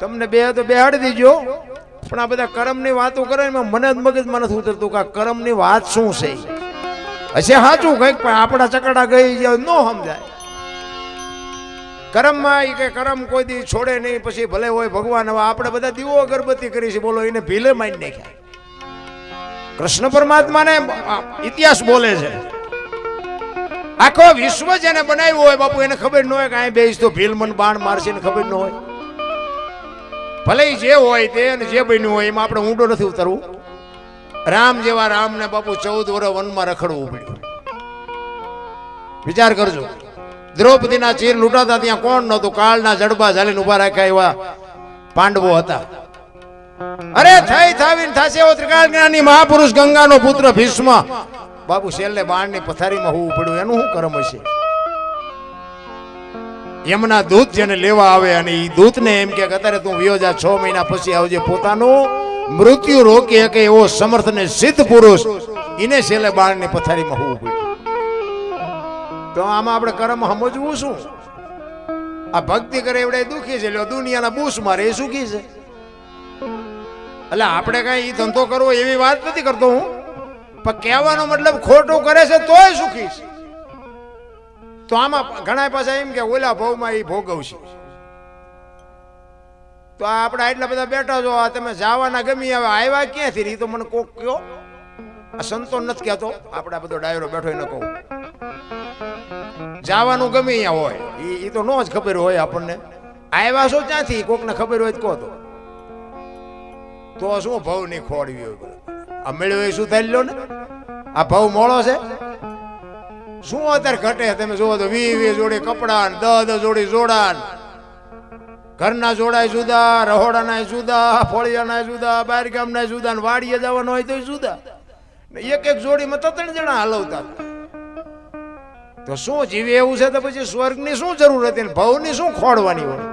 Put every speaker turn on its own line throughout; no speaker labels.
તમને બે તો બેહાડી દીજો. પણ આ બધા કરમની વાતો કરે મને જ મગજમાં નથી ઉતરતું કે આ કર્મની વાત શું છે. હશે સાચું કંઈક, પણ આપણા ચકડા ગઈ જાય ન સમજાય. કરમમાં એ કે કરમ કોઈ દી છોડે નહીં, પછી ભલે હોય ભગવાન, હવે આપણે બધા દીવો અગરબત્તી કરી છે, બોલો, એને ભીલે મારી નાખ્યા. કૃષ્ણ પરમાત્માને ઇતિહાસ બોલે છે. આખો વિશ્વ જેને બનાવ્યું હોય બાપુ, એને ખબર ન હોય કે અહીં બેસ તો ભીલ મન બાણ મારશે, એને ખબર ન હોય. ભલે જે હોય તે અને જે બન્યું હોય એમાં આપણે ઊંડો નથી ઉતરવું. રામ જેવા રામને બાપુ ચૌદ વર્ષ વનમાં રખડવું પડ્યું. વિચાર કરજો. દ્રૌપદીના ચીર લૂંટાતા ત્યાં કોણ નહોતું? કાળના જડબા ઝાલીને ઊભા રાખ્યા એવા પાંડવો હતા. અરે થઈ થાવીને થાશે એવો ત્રિકાળ જ્ઞાની મહાપુરુષ ગંગાનો પુત્ર ભીષ્મ. બાપુ છેલ્લે બાણની પથારીમાં હોવું પડ્યું. એનું શું કર્મ હશે? એમના દૂત જેને લેવા આવે અને એ દૂતને એમ કે અત્યારે તું વિયોજા છ મહિના પછી આવજે પોતાનું મૃત્યુ રોકી શકે એવો સમર્થ ને સિદ્ધ પુરુષ એને છેલ્લે બાળની પથારીમાં હોવું પડ્યું. તો આમાં આપણે કર્મ સમજવું શું? આ ભક્તિ કરે એવડે દુખી છે દુનિયાના બૂસ મારે એ સુખી છે. એટલે આપણે કઈ ધંધો કરવો એવી વાત નથી કરતો હું. પણ કહેવાનો મતલબ ખોટું કરે છે તોય સુખી છે. તો આમાં ઘણા પાછા એમ કે ઓલા ભાવમાં એ ભોગવશે. તો આ આપણે આટલા બધા બેઠા છો, આ તમે જવાના ગમી આવે, આવ્યા ક્યાંથી? એ તો મને કોક કયો. આ સંતો નથી કહેતો, આપણે બધો ડાયરો બેઠો એને કહું. જવાનું ગમે અહીંયા હોય એ તો નો જ ખબર હોય આપણને. આવ્યા છો ક્યાંથી? કોકને ખબર હોય કહો તો. તો શું ભાવ નહીં ખોડવી હોય આ મેળવ્યો શું થઈ લ્યો ને? આ ભાવ મોળો છે? શું અત્યારે ઘટે? તમે જુઓ તો વી વી જોડી કપડા દહ દહ જોડી જોડા ઘરના જોડાય જુદા રહોડાના જુદા ફળિયાના જુદા બહાર ગામના જુદા, ને વાડીએ જવાનું હોય તો જુદા. એક એક જોડીમાં તો ત્રણ જણા હલવતા તો શું જીવે એવું છે? તો પછી સ્વર્ગની શું જરૂર હતી ને ભવની શું ખોડવાની હોય?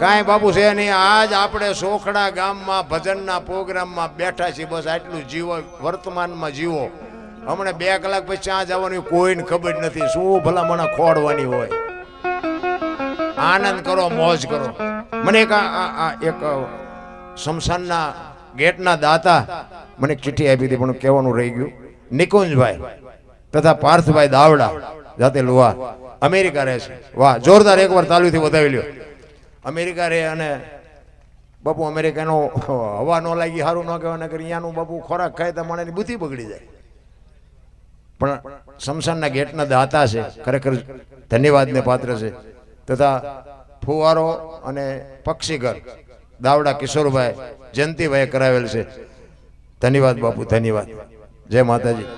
કાંઈ બાપુ છે નહીં, આજ આપણે સોખડા ગામમાં ભજનના પ્રોગ્રામમાં બેઠા છીએ. બસ આટલું જીવો, વર્તમાનમાં જીવો. હમણાં બે કલાક પછી ત્યાં જવાની કોઈને ખબર નથી. શું ભલા મને ખોડવાની હોય? આનંદ કરો, મોજ કરો. મને એક એક સમશાનના ગેટના દાતા મને ચિઠ્ઠી આપી હતી, પણ કહેવાનું રહી ગયું. નિકુંજભાઈ તથા પાર્થભાઈ દાવડા, જાતે લુવા, અમેરિકા રહે છે. વાહ, જોરદાર એકવાર તાલુથી વધાવી લ્યો. અમેરિકા રહે અને બાપુ અમેરિકાનો હવા ન લાગી સારું ન કહેવાના કરી અહીંયાનું બાપુ ખોરાક ખાય તો મને બુદ્ધિ બગડી જાય. પણ શમશાનના ગેટના દાતા છે, ખરેખર ધન્યવાદને પાત્ર છે. તથા ફુવારો અને પક્ષીઘર, દાવડા કિશોરભાઈ, જયંતિભાઈએ કરાવેલ છે. ધન્યવાદ બાપુ, ધન્યવાદ. જય માતાજી.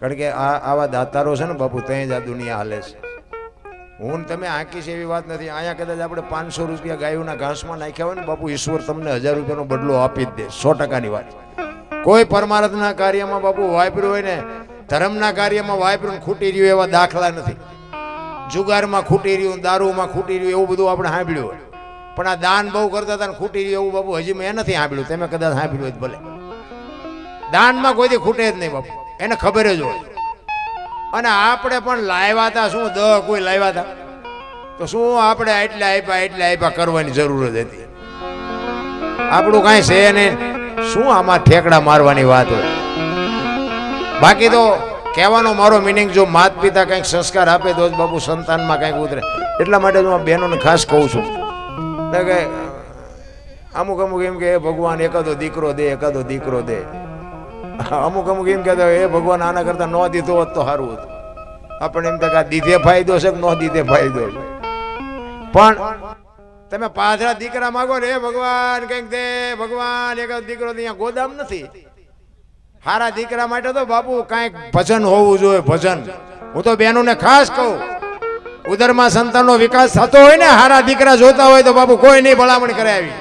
કારણ કે આ આવા દાતારો છે ને બાપુ ત્યાં જ આ દુનિયા હાલે છે. હું તમે આંકી છે એવી વાત નથી. અહીંયા કદાચ આપણે પાંચસો રૂપિયા ગાયોના ઘાસમાં નાખ્યા હોય ને બાપુ, ઈશ્વર તમને હજાર રૂપિયાનો બદલો આપી જ દે, સો ટકાની વાત. કોઈ પરમાર્થના કાર્યમાં બાપુ વાપર્યું હોય ને ધર્મના કાર્યમાં વાપર્યું ખૂટી રહ્યું એવા દાખલા નથી. જુગારમાં ખૂટી રહ્યું, દારૂમાં ખૂટી રહ્યું, એવું બધું આપણે સાંભળ્યું હોય. પણ આ દાન બહુ કરતા હતા ખૂટી રહ્યું એવું બાપુ હજી મેં નથી સાંભળ્યું, તમે કદાચ સાંભળ્યું હોય ભલે. દાનમાં કોઈથી ખૂટે જ નહીં બાપુ, એને ખબર જ હોય. અને આપણે પણ લાવ્યા હતા, શું દહ કોઈ લાવ્યા હતા? તો શું આપણે એટલે આપ્યા એટલે આપ્યા કરવાની જરૂર જ હતી. આપણું કાંઈ છે નહીં. શું આમાં ઠેકડા મારવાની વાત હોય? બાકી તો કહેવાનો મારો મિનિંગ જો માત પિતા કંઈક સંસ્કાર આપે તો જ બાપુ સંતાનમાં કંઈક ઉતરે. એટલા માટે હું બહેનોને ખાસ કહું છું. એટલે કે, અમુક અમુક એમ કે ભગવાન, એકાદો દીકરો દે, એકાદો દીકરો દે. અમુક અમુક એમ કહેતા એ ભગવાન, આના કરતાં ન દીધો હોત તો સારું હતું. આપણે એમ કે દીધે ફાયદો છે કે ન દીધે ફાયદો છે? પણ તમે પાછળ દીકરા માગો ને એ ભગવાન, કંઈક દે, ભગવાન, એકાદ દીકરો અહીંયા ગોદામ નથી. હારા દીકરા માટે તો બાપુ કાંઈક ભજન હોવું જોઈએ, ભજન. હું તો બહેનોને ખાસ કહું, ઉદરમાં સંતાનનો વિકાસ થતો હોય ને, હારા દીકરા જોતા હોય તો બાપુ કોઈ નહીં ભલામણ કરે આવી.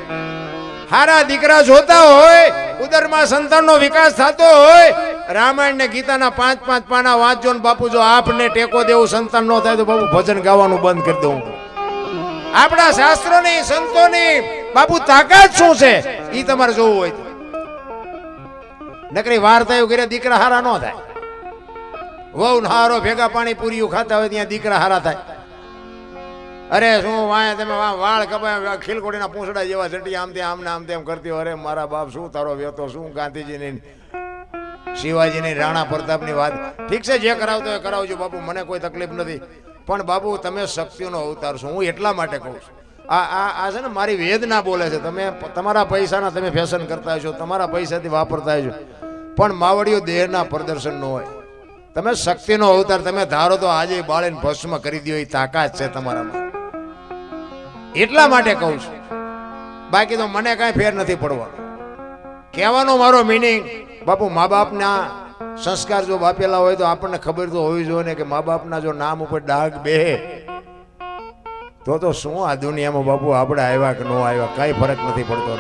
હારા દીકરા જોતા હોય, ઉદરમાં સંતાનનો વિકાસ થતો હોય રામાયણ ને ગીતાના પાંચ પાંચ પાના વાંચજો ને બાપુ જો આપને ટેકો દેવું, સંતાન ન થાય તો બાપુ ભજન ગાવાનું બંધ કરી દઉં. આપણા શાસ્ત્રોની સંતોની બાપુ તાકાત શું છે? એ તમારે જોવું હોય નકરી વાર્તા એવું કરે દીકરા હારા ન થાય. વહુ હારો ભેગા પાણી પૂરીયું ખાતા હોય ત્યાં દીકરા હારા થાય. અરે શું વાય તમે વાળ કપાય ખીલકોડીના પૂંછડા જેવા જટી આમ તે આમ ને આમ તેમ કરતી અરે મારા બાપ શું તારો વેતો, શું ગાંધીજીની શિવાજીની રાણા પ્રતાપની વાત. ઠીક છે, જે કરાવતો એ કરાવજો બાપુ, મને કોઈ તકલીફ નથી. પણ બાપુ, તમે શક્તિનો અવતાર છો, હું એટલા માટે કહું છું. આ આ આ છે ને, મારી વેદના બોલે છે. તમે તમારા પૈસાના તમે ફેશન કરતા છો તમારા પૈસાથી વાપરતા હશો. પણ માવડીઓ દેહના પ્રદર્શન ન હોય. તમે શક્તિનો અવતાર, તમે ધારો તો આજે બાળીને ભસ્મ કરી દો એ તાકાત છે તમારામાં. એટલા માટે કહું છું. બાકી તો મને કાંઈ ફેર નથી પડવાનો. કહેવાનો મારો મિનિંગ બાપુ મા બાપના સંસ્કાર જો બાપેલા હોય તો આપણને ખબર તો હોવી જોઈએ ને કે મા બાપના જો નામ ઉપર ડાઘ બે. તો તો શું આ દુનિયામાં બાપુ, આપણે આવ્યા કે ન આવ્યા, કઈ ફરક નથી પડતો.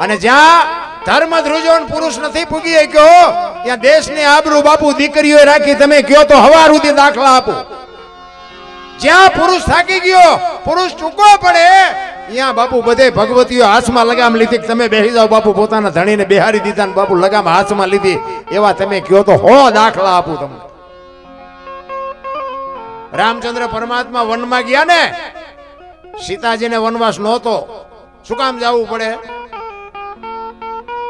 અને જ્યાં ધર્મ ધ્રુજોન પુરુષ નથી પૂગી ગયો ત્યાં દેશની આબરૂ બાપુ દીકરીઓએ રાખી તમે કયો તો હવા સુધી દાખલા આપો. જ્યાં પુરુષ થાકી ગયો, પુરુષ ચૂકવો પડે, ત્યાં બાપુ બધે ભગવતીઓ હાથમાં લગામ લીધી તમે બેસી જાઓ, બાપુ પોતાના ધણીને બેહારી દીધા બાપુ લગામ હાથમાં લીધી. એવા તમે કયો તો હો દાખલા આપું તમને. રામચંદ્ર પરમાત્મા વનમાં ગયા ને, સીતાજીને વનવાસ નહોતો. શું કામ જવું પડે?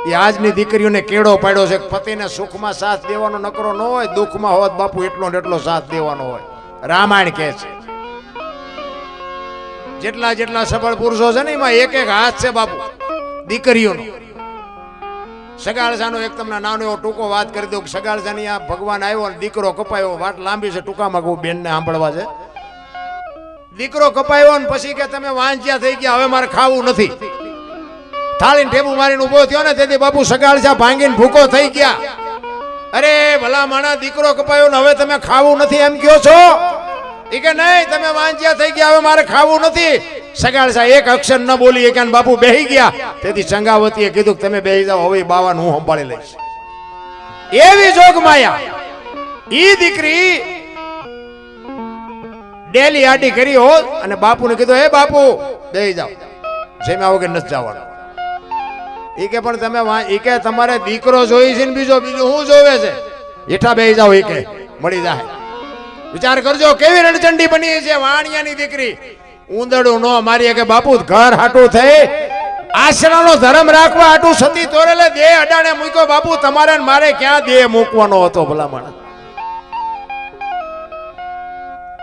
એ આજની દીકરીઓને કેળો પાડ્યો છે પતિને સુખમાં સાથ દેવાનો નકરો ન હોય, દુઃખમાં હોત બાપુ એટલો ને એટલો સાથ દેવાનો હોય. રામાયણ કહે છે. જેટલા જેટલા સફળ પુરુષો છે ને એમાં એક એક હાથ છે બાપુ, દીકરીઓનો. સગાળસાનો એક તમને નાનો એવો ટૂંકો વાત કરી દઉં સગાળસાની આ ભગવાન આવ્યો અને દીકરો કપાયો વાત લાંબી છે, ટૂંકામાં કહું બેનને સાંભળવા છે. દીકરો કપાયો ને પછી કે તમે વાંચ્યા થઈ ગયા, હવે મારે ખાવું નથી. થાળીને ઠેબુ મારીને ઊભો થયો ને, તેથી બાપુ સગાળ છે ભાંગીને ભૂકો થઈ ગયા. અરે, ભલા માણા, દીકરો કપાયો ને હવે તમે ખાવું નથી એમ કયો છો? એ કે નહીં, તમે વાંચ્યા થઈ ગયા, હવે મારે ખાવું નથી. સગાળ સગાળસા એક અક્ષર ન બોલી એક બાપુ બેહી ગયા. તેથી ચંગાવતીએ કીધું કે તમે બેહી જાઓ, હવે બાવાનું હું સંભાળી લઈશ. એવી જોગ માયા. ઈ દીકરી ડેલી આડી કરી હોત અને બાપુને કીધું, હે બાપુ, બેહી જાઓ. જેમ આવો કે નથી જવાનું. ઈ કે પણ તમે એ કે તમારે દીકરો જોઈ છે ને બીજો, બીજું શું જોવે છે? હેઠા બેહી જાઓ ઈ કે, મળી જાય. વિચાર કરજો, કેવી રણચંડી બની છે વાણિયાની દીકરી? ઉંદડું નો મારી કે બાપુ, ઘર હાટું થઈ. આશરાનો ધર્મ રાખવા હાટું સતી તોરેલે દેહ અડાણે મૂક્યો. બાપુ, તમારે મારે ક્યાં દેહ મૂકવાનો હતો ભલામણ?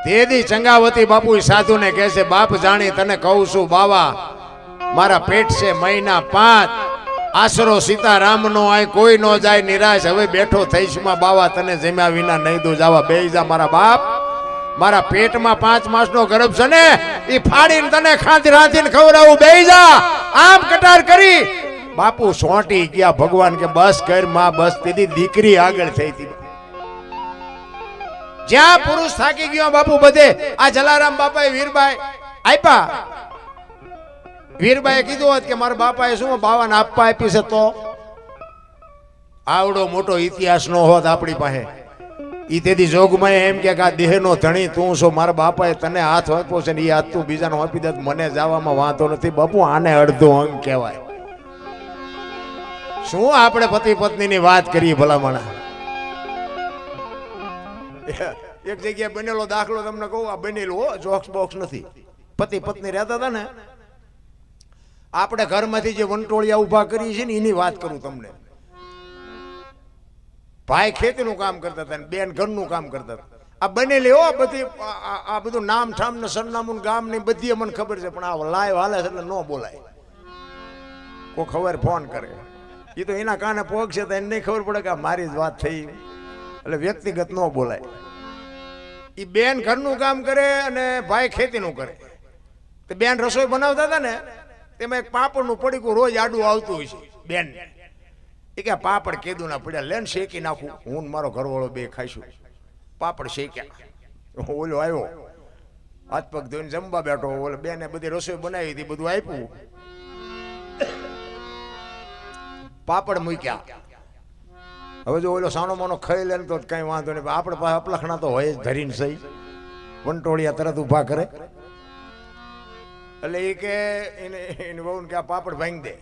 તેદી ચંગાવતી બાપુ સાધુને કહે છે, બાપ જાણી તને કહું છું, બાવા, મારા પેટ છે મહિના પાંચ. આશરો સીતારામનો આય, કોઈ નો જાય, નિરાશ. હવે બેઠો થઈશમાં બાવા તને જમ્યા વિના નહીં દો જાવા, બે જા મારા બાપ. મારા પેટમાં પાંચ માસનો ગર્ભ છે ને એ ફાડીને તને ખાંચ રાંધીને ખવડાવું. બે જા આમ કટાર કરી. બાપુ સોંટી ગયા ભગવાન કે બસ કરમાં, બસ. તેદી દીકરી આગળ થઈ હતી. જ્યાં પુરુષ થાકી ગયો બાપુ બધે. આ જલારામ બાપાએ વીરબાઈ આપ્યા વીરબાઈએ કીધું હોત કે મારા બાપાએ શું બાવાને આપવા આપી છે તો? આવડો મોટો ઇતિહાસ નો હોત આપણી પાસે. ઈ તેથી જોગમાં એમ કે આ દેહનો ધણી તું છો મારા બાપાએ તને હાથ આપ્યો છે ને એ હાથ તું બીજાનો આપી દે મને જવામાં વાંધો નથી. બાપુ, આને અડધો અંગ કહેવાય. શું આપણે પતિ પત્નીની વાત કરીએ ભલામણા? એક જગ્યાએ બનેલો દાખલો તમને કહું, આ બનેલું હો, જોક્સ બોક્સ નથી. પતિ પત્ની રહેતા હતા ને આપણે ઘરમાંથી જે વંટોળિયા ઊભા કરી છે ને એની વાત કરું તમને. ભાઈ ખેતીનું કામ કરતા હતા બેન ઘરનું કામ કરતા હતા. આ બનેલી આ- બધી, આ બધું નામ ઠામ ને સરનામું ગામ ને બધી અમને ખબર છે, પણ આ લાઈવ હાલે છે એટલે ન બોલાય. કોઈ ખબર ફોન કરે. એ તો એના કાને પગ છે તો એને નહીં ખબર પડે કે આ મારી જ વાત થઈ. એટલે વ્યક્તિગત ન બોલાય. એ બેન ઘરનું કામ કરે અને ભાઈ ખેતીનું કરે. તો બેન રસોઈ બનાવતા હતા ને તેમાં એક પાપડનું પડીકું રોજ આડું આવતું હોય છે, બેન. એ કે પાપડ કેદું ના પડ્યા, લેન શેકી નાખું. હું મારો ઘરવાળો બે ખાઈશું. પાપડ શેક્યા. ઓલો આવ્યો. હાથ પગ ધોઈને જમવા બેઠો. ઓલો બેને બધી રસોઈ બનાવી હતી, બધું આપ્યું. પાપડ મૂક્યા. હવે જો ઓલો સાનો માનો ખાઈ લે તો કઈ વાંધો નહીં. પણ આપણે પાસે અપલખણા તો હોય જ, ધરીને સહી. વંટોળિયા તરત ઊભા કરે. એટલે એ કે એને, એની વહુને કે આ પાપડ ભાંગી દે.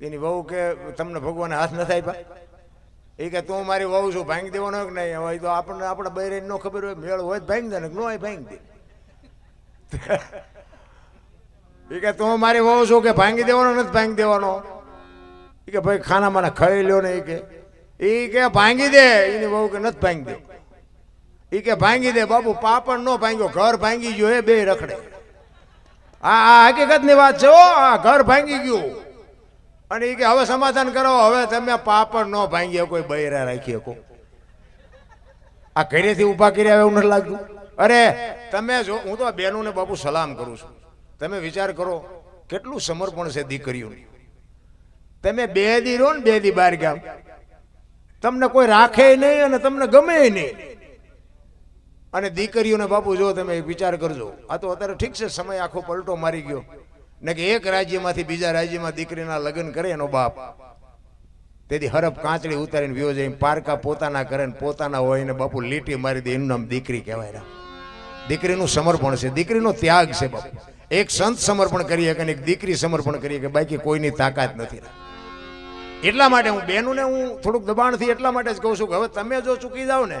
એની વહુ કે તમને ભગવાન હાથ નથી આપ્યા? એ કે તું મારી વહુ છું, ભાંગી દેવાનો કે નહીં? હોય તો આપણને, આપણે બૈરે ન ખબર હોય, મેળ હોય તો ભાંગી દે ને ન હોય ભાંગી દે. એ કે તું મારી વહુ છું કે ભાંગી દેવાનો નથી ભાંગી દેવાનો? એ કે ભાઈ ખાના મને ખાઈ લ્યો ને એ કે. એ કે ભાંગી દે, એની વહુ કે નથી ભાંગી દે. એ કે ભાંગી દે બાબુ પાપડ ન ભાંગ્યો, ઘર ભાંગી ગયો એ બે રખડે. આ હકીકતની વાત છે આ ઘર ભાંગી ગયું. અને એ કે હવે સમાધાન કરો હવે તમે પાપડ નો ભાંગીએ કોઈ બૈરા રાખી શકો. આ ઘરેથી ઊભા કર્યા એવું નથી લાગતું. અરે, તમે જો, હું તો બેનોને બાપુ સલામ કરું છું. તમે વિચાર કરો, કેટલું સમર્પણ છે દીકરીઓનું. તમે બે દી રહો ને બે દી બાર ગામ. તમને કોઈ રાખે નહીં અને તમને ગમે નહીં. અને દીકરીઓને, બાપુ, જો તમે વિચાર કરજો. આ તો અત્યારે ઠીક છે, સમય આખો પલટો મારી ગયો. ને કે એક રાજ્યમાંથી બીજા રાજ્યમાં દીકરીના લગ્ન કરે એનો બાપ. તેથી હરફ કાંચડી ઉતારીને વ્યો જાય, પારકા પોતાના કરે ને પોતાના હોય ને બાપુ લીટી મારી દે એનું નામ દીકરી કહેવાય. દીકરીનું સમર્પણ છે, દીકરીનો ત્યાગ છે બાપુ. એક સંત સમર્પણ કરીએ કે એક દીકરી સમર્પણ કરીએ કે બાકી કોઈની તાકાત નથી એટલા માટે હું બેનુને હું થોડુંક દબાણથી એટલા માટે જ કહું છું કે હવે તમે જો ચૂકી જાઓ ને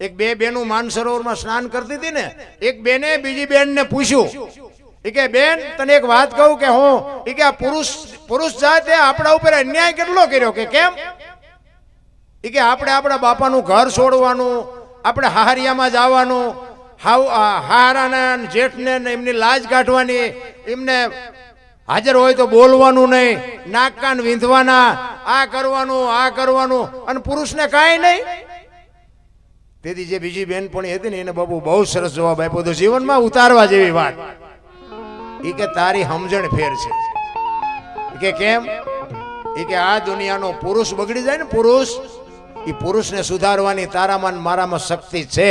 એક બે બેનું માનસરોવરમાં સ્નાન કરતી હતી ને, એક બેને બીજી બેનને પૂછ્યું. એ કે, બેન, તને એક વાત કહું કે હું એ કે આ પુરુષ પુરુષ જાતે આપણા ઉપર અન્યાય કેટલો કર્યો કે કેમ? એ કે, આપણે આપણા બાપાનું ઘર છોડવાનું, આપણે હાહરિયામાં જવાનું, હાવ હારાના જેઠને એમની લાજ કાઢવાની, એમને હાજર હોય તો બોલવાનું નહીં, નાક કાન વીંધવાના, આ કરવાનું આ કરવાનું, અને પુરુષને કાંઈ નહીં. તેથી જે બીજી બેનપણી હતી ને, એને બાબુ બહુ સરસ જવાબ આપ્યો હતો જીવનમાં ઉતારવા જેવી વાત. એ કે, તારી સમજણ ફેર છે. કે, કેમ? એ કે, આ દુનિયાનો પુરુષ બગડી જાય ને પુરુષ એ પુરુષને સુધારવાની તારામાં મારામાં શક્તિ છે.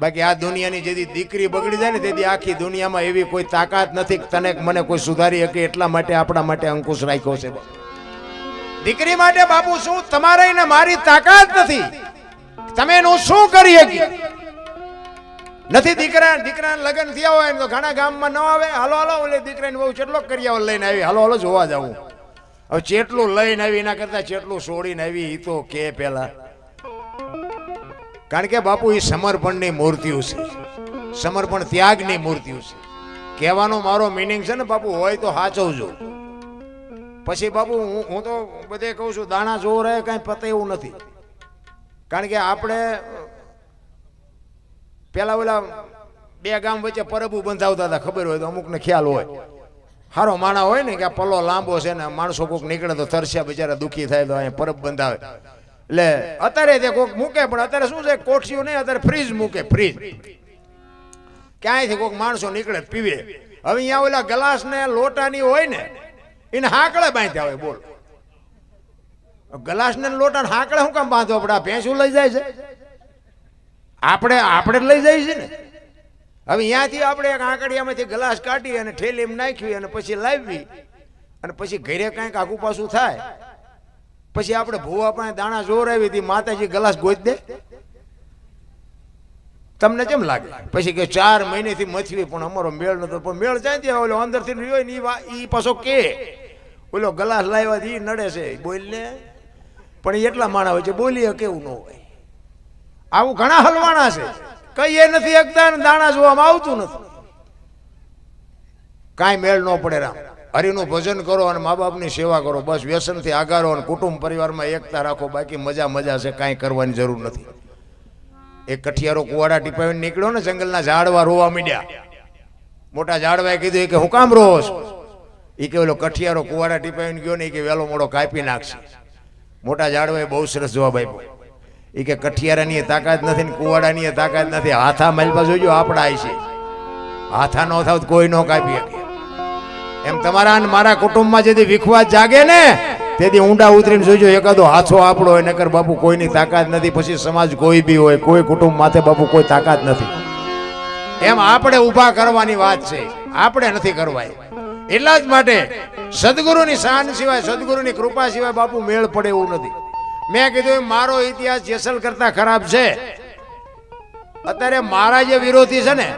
બાકી આ દુનિયાની જેથી દીકરી બગડી જાય ને, તેથી આખી દુનિયામાં એવી કોઈ તાકાત નથી તને મને કોઈ સુધારી શકે એટલા માટે આપણા માટે અંકુશ રાખ્યો છે દીકરી માટે બાપુ શું? તમારે મારી તાકાત નથી. તમે એનું શું કરી શકીએ નથી દીકરા દીકરા લગ્ન થયા હોય તો ઘણા ગામમાં ન આવે. હાલો હાલો, ઓલે દીકરાની બહુ ચેટલો કર્યા લઈને આવી. હાલો હાલો, જોવા જાવું હવે ચેટલું લઈને આવી, એના કરતા ચેટલું છોડીને આવી એ તો કે પેલા. કારણ કે બાપુ એ સમર્પણની મૂર્તિઓ છે. સમર્પણ ત્યાગની મૂર્તિઓ છે. કહેવાનો મારો મિનિંગ છે ને બાપુ, હોય તો સાચવજો. પછી બાપુ, હું હું તો બધે કહું છું, દાણા જોવો રહે કાંઈ પતે એવું નથી. કારણ કે આપણે પેલા ઓલા બે ગામ વચ્ચે પરબુ બંધાવતા હતા, ખબર હોય તો અમુકને ખ્યાલ હોય. હારો માણા હોય ને કે આ પલ્લો લાંબો છે ને, માણસો કોક નીકળે તો તરસ્યા બિચારા દુખી થાય તો અહીંયા પરબ બંધાવે. એટલે અત્યારે તે કોક મૂકે, પણ અત્યારે શું છે, કોઠીઓ નહીં, અત્યારે ફ્રીજ મૂકે, ફ્રીજ. ક્યાંયથી કોક માણસો નીકળે પીવે. હવે અહીંયા ઓલા ગ્લાસ ને લોટાની હોય ને, એને હાકળે બાંધ્યા હોય, બોલ. ગ્લાસ ને લોટા હાંકડે શું કામ બાંધો? આપણે ભેંસું લઈ જાય છે. આપણે આપણે લઈ જઈએ છીએ ને. હવે અહીંયાથી આપણે એક આંકડિયામાંથી ગ્લાસ કાઢી અને ઠેલીમાં નાખવી અને પછી લાવવી અને પછી ઘરે કાંઈક આગુ પાછું થાય. પછી આપણે ભૂવા પાસે દાણા જોર આવી હતી, માતાજી ગ્લાસ ગોજ દે. તમને કેમ લાગે? પછી કે ચાર મહિનેથી મથવી, પણ અમારો મેળ નતો, પણ મેળ જાય ત્યાં ઓલો અંદરથી રહ્યો ને, ઈ પાછો કે. ઓલો ગ્લાસ લાવ્યા એ નડે છે. બોલ ને. પણ એ એટલા માણા હોય છે, બોલીએ કેવું ન હોય. આવું ઘણા હલવાણા છે. કહીએ નથી એકતા દાણા જોવામાં આવતું નથી. કાંઈ મેળ ન પડે રામ. હરિનું ભજન કરો અને મા બાપની સેવા કરો. બસ વ્યસનથી આગારો અને કુટુંબ પરિવારમાં એકતા રાખો. બાકી મજા મજા છે, કાંઈ કરવાની જરૂર નથી. એક કઠિયારો કુવાડા ટીપાવીને નીકળ્યો ને જંગલના ઝાડવા રોવા મીડ્યા. મોટા ઝાડવાએ કીધું કે હું કામ રોવો છો? એ કે ઓલો કઠિયારો કુવાડા ટીપાવીને ગયો ને એ કે વેલો મોડો કાપી નાખશે. મોટા ઝાડવાએ બહુ સરસ જવાબ આપ્યો. એ કે કઠિયારાની તાકાત નથી ને કુવાડાની તાકાત નથી. હાથા માલપા જોજો, આપણા છે. હાથા નો થાવ કોઈ નો કાપી શકે. એમ તમારા અને મારા કુટુંબમાં જેથી વિખવાદ જાગે ને, તેથી ઊંડા ઉતરીને જોજો, એકાદો હાથો આપણો હોય, નકર બાપુ કોઈની તાકાત નથી. પછી સમાજ કોઈ બી હોય, કોઈ કુટુંબ માથે બાપુ કોઈ તાકાત નથી. એમ આપણે ઊભા કરવાની વાત છે. આપણે નથી કરવાય. એટલા જ માટે સદગુરુની શાન સિવાય, સદગુરુની કૃપા સિવાય બાપુ મેળ પડે એવું નથી. મેં કીધું મારો ઇતિહાસ જેસલ કરતા ખરાબ છે. અત્યારે મારા જે વિરોધી છે ને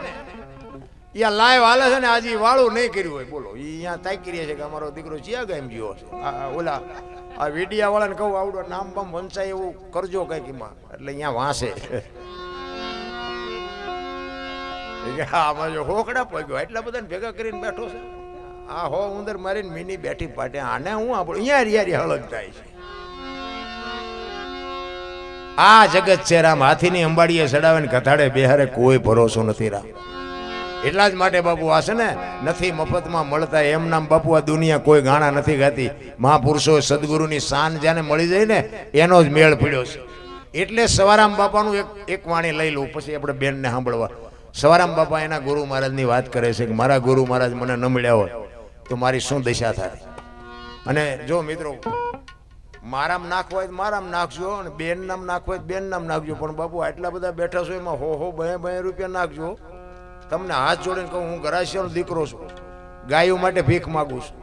યા લાઈવ હાલે છે ને, આજે વાળું નહીં કર્યું હોય. બોલો એ અહીંયા તાકી રહ્યા છે કે અમારો દીકરો ચિયા ગામ ગયો છે ઓલા, આ વીડિયા વાળાને કહું, આવડો નામ બામ વંચાય એવું કરજો કંઈક એમાં. એટલે અહીંયા વાંસે. એ આમાં જો હોકડા પગ્યો, એટલા બધાને ભેગા કરીને બેઠો છે? આ હો ઉંદર મારીને મીની બેઠી પાટે. આને હું આપણું અહીંયા રિયારી હળગ થાય છે. આ જગત છે રામ. હાથીની અંબાડીએ ચડાવે ને કથાડે બેહારે કોઈ ભરોસો નથી રામ. એટલા જ માટે બાપુ આ છે ને, નથી મફતમાં મળતા એમ નામ બાપુ આ દુનિયા કોઈ ગાણા નથી ગાતી. મહાપુરુષો સદગુરુની શાન જ્યાંને મળી જાય ને, એનો જ મેળ પીડ્યો છે. એટલે સવારામ બાપાનું એક એક વાણી લઈ લઉં, પછી આપણે બેનને સાંભળવા. સવારામ બાપા એના ગુરુ મહારાજની વાત કરે છે કે મારા ગુરુ મહારાજ મને ન મળ્યા હોય. તો મારી શું દશા થાય? અને જો મિત્રો, મારામ નાખવો હોય મારામ નાખજો અને બેન નામ નાખવો હોય બેન નામ નાખજો. પણ બાપુ, આટલા બધા બેઠા છો એમાં હો હો બે બે રૂપિયા નાખજો. તમને હાથ જોડીને કહું, હું ગરાશિયાનો દીકરો છું. ગાયો માટે ભીખ માગું છું.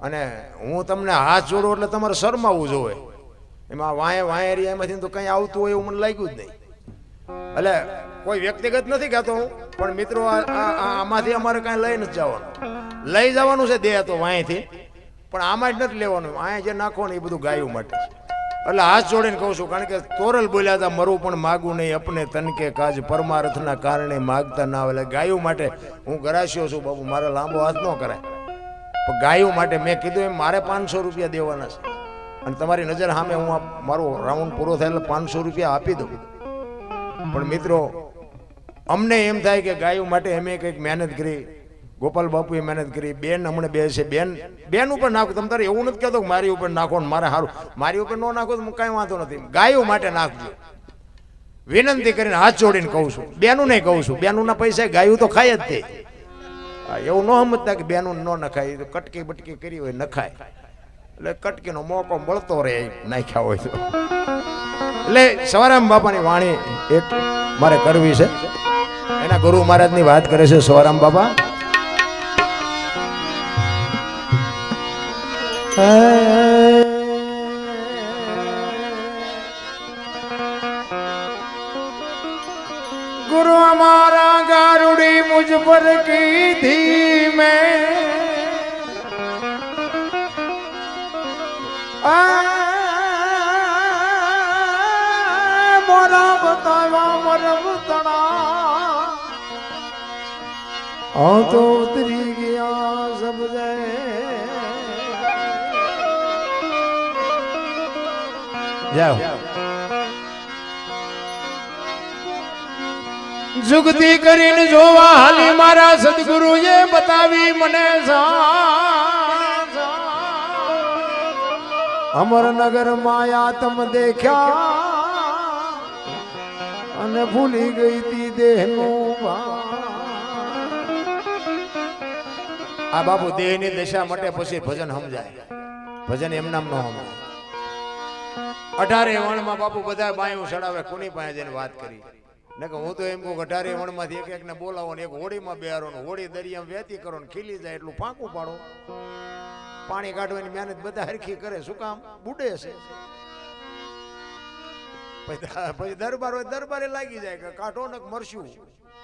અને હું તમને હાથ જોડું એટલે તમારે શરમાવું જોવે એમાં વાંહે વાંહે એરિયામાંથી તો કંઈ આવતું હોય એવું મને લાગ્યું જ નહીં. એટલે કોઈ વ્યક્તિગત નથી કહેતો હું, પણ મિત્રો આમાંથી અમારે કાંઈ લઈ નથી જવાનું. લઈ જવાનું છે દેહ તો અહીંથી પણ આમાં જ નથી લેવાનું. અહીંયા જે નાખવાનું એ બધું ગાયું માટે. એટલે હાથ જોડીને કહું છું, કારણ કે તોરલ બોલ્યા હતા મરવું પણ માગું નહીં, અપને તનકે કાજ પરમાર્થના કારણે માગતા ના આવે. ગાયું માટે હું ગરાસ્યો છું, બાબુ, મારે લાંબો હાથ ન કરાય. પણ ગાયું માટે મેં કીધું એમ, મારે પાંચસો રૂપિયા દેવાના છે. અને તમારી નજર સામે હું મારો રાઉન્ડ પૂરો થાય પાંચસો રૂપિયા આપી દઉં. પણ મિત્રો અમને એમ થાય કે ગાયો માટે અમે કંઈક મહેનત કરી. ગોપાલ બાપુએ મહેનત કરી. બેન હમણાં બે છે. બેન બેન ઉપર નાખો. તમે તારે એવું નથી કહેતો મારી ઉપર નાખો ને મારે સારું મારી ઉપર ન નાખો તો કાંઈ વાંધો નથી. ગાયો માટે નાખજો. વિનંતી કરીને હાથ જોડીને કહું છું. બેનું નહીં કહું છું. બેનુંના પૈસા ગાયું તો ખાય જ તે. એવું ન સમજતા કે બેનું ન નખાય. તો કટકી બટકી કરી હોય, નખાય. એટલે કટકીનો મોકો મળતો રહે નાખ્યા હોય તો. એટલે સવારામ બાપાની વાણી એક મારે કરવી છે. એના ગુરુ મહારાજની વાત કરે છે સોરામ બાબા. ગુરુ અમારા ગારુડી મુझ પર કીધી મેં. આ મોરા બતાવ્યા, મરમ તણા હા તો ઉતરી ગયા સબ જાઓ. જુગતી કરીને જોવા હાલી મારા સદગુરુએ બતાવી, મને અમરનગર માયા તમ દેખ્યા અને ભૂલી ગઈ તી દેહનું આ બાપુ દેહની દશા માટે પછી ભજન સમજાય. ભજન એમ નામ ન સમજાય. અઢારે વણમાં બાપુ બધા બાયું ચડાવે, કોની પાસે જઈને વાત કરી? ને કે હું તો એમ કહું અઢારે વણમાંથી એક એકને બોલાવો ને એક હોડીમાં બેહારો ને હોડી દરિયામાં વહેતી કરો ને ખીલી જાય એટલું ફાંકું પાડો. પાણી કાઢવાની મહેનત બધા હરખી કરે, શું કામ? બુડે છે. પછી દરબાર હોય દરબારે લાગી જાય કે કાઢો ને મરશું.